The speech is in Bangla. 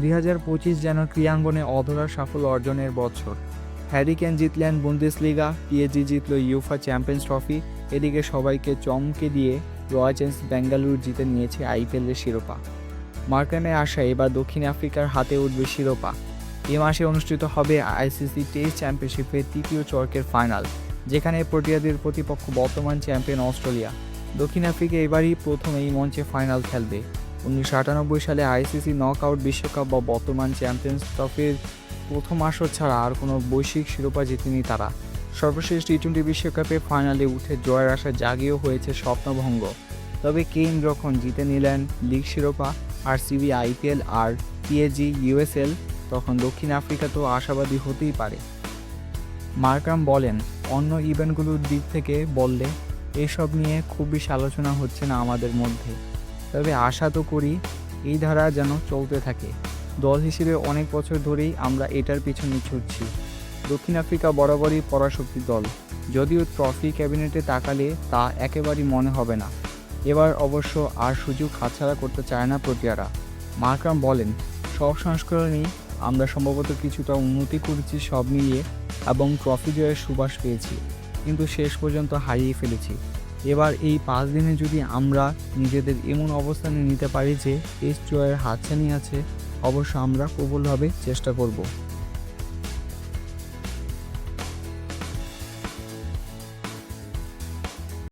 দুই হাজার পঁচিশ যেন ক্রিয়াঙ্গনে অধরা সাফল্য অর্জনের বছর। হ্যারিকেন জিতলেন বুন্দেসলিগা পিএজি জিতল ইউফা চ্যাম্পিয়ন্স ট্রফি। এদিকে সবাইকে চমকে দিয়ে রয়্যাল চ্যালেঞ্জ বেঙ্গালুরু জিতে নিয়েছে আইপিএলের শিরোপা। মার্কানের আশা এবার দক্ষিণ আফ্রিকার হাতে উঠবে শিরোপা। এ মাসে অনুষ্ঠিত হবে আইসিসি টেস্ট চ্যাম্পিয়নশিপের তৃতীয় চর্কের ফাইনাল, যেখানে প্রোটিয়াদের প্রতিপক্ষ বর্তমান চ্যাম্পিয়ন অস্ট্রেলিয়া। দক্ষিণ আফ্রিকা এবারই প্রথম এই মঞ্চে ফাইনাল খেলবে। উনিশশো আটানব্বই সালে আইসিসি নকআউট বিশ্বকাপ বা বর্তমান চ্যাম্পিয়ন্স ট্রফির প্রথম আসর ছাড়া আর কোনো বৈশ্বিক শিরোপা জিতেনি তারা। সর্বশেষ টি টোয়েন্টি বিশ্বকাপে ফাইনালে উঠে জয়ের আশা জাগিয়েও হয়েছে স্বপ্নভঙ্গ। তবে কেইন যখন জিতে নিলেন লিগ শিরোপা, আর সিবি আইপিএল আর পিএজি ইউএসএল তখন দক্ষিণ আফ্রিকা তো আশাবাদী হতেই পারে। মার্কাম বলেন, অন্য ইভেন্টগুলোর দিক থেকে বললে এসব নিয়ে খুব বেশি আলোচনা হচ্ছে না আমাদের মধ্যে। তবে আশা তো করি এই ধারা যেন চলতে থাকে। দল হিসেবে অনেক বছর ধরেই আমরা এটার পিছনে ছুটছি। দক্ষিণ আফ্রিকা বরাবরই পরাশক্তি দল। যদিও ট্রফি ক্যাবিনেটে তাকালে তা একেবারেই মনে হবে না। এবার অবশ্য আর সুযোগ হাতছাড়া করতে চায় না প্রোটিয়ারা। মার্কাম বলেন, সব সংস্করণেই আমরা সম্ভবত কিছুটা উন্নতি করেছি সব মিলিয়ে এবং ট্রফি জয়ের সুবাস পেয়েছি। কিন্তু শেষ পর্যন্ত হারিয়ে ফেলেছি। এবার এই পাঁচ দিনে যদি আমরা নিজেদের এমন অবস্থানে নিতে পারি যে টেস্ট জয়ের হাতছানি আছে, অবশ্য আমরা প্রবলভাবে চেষ্টা করব।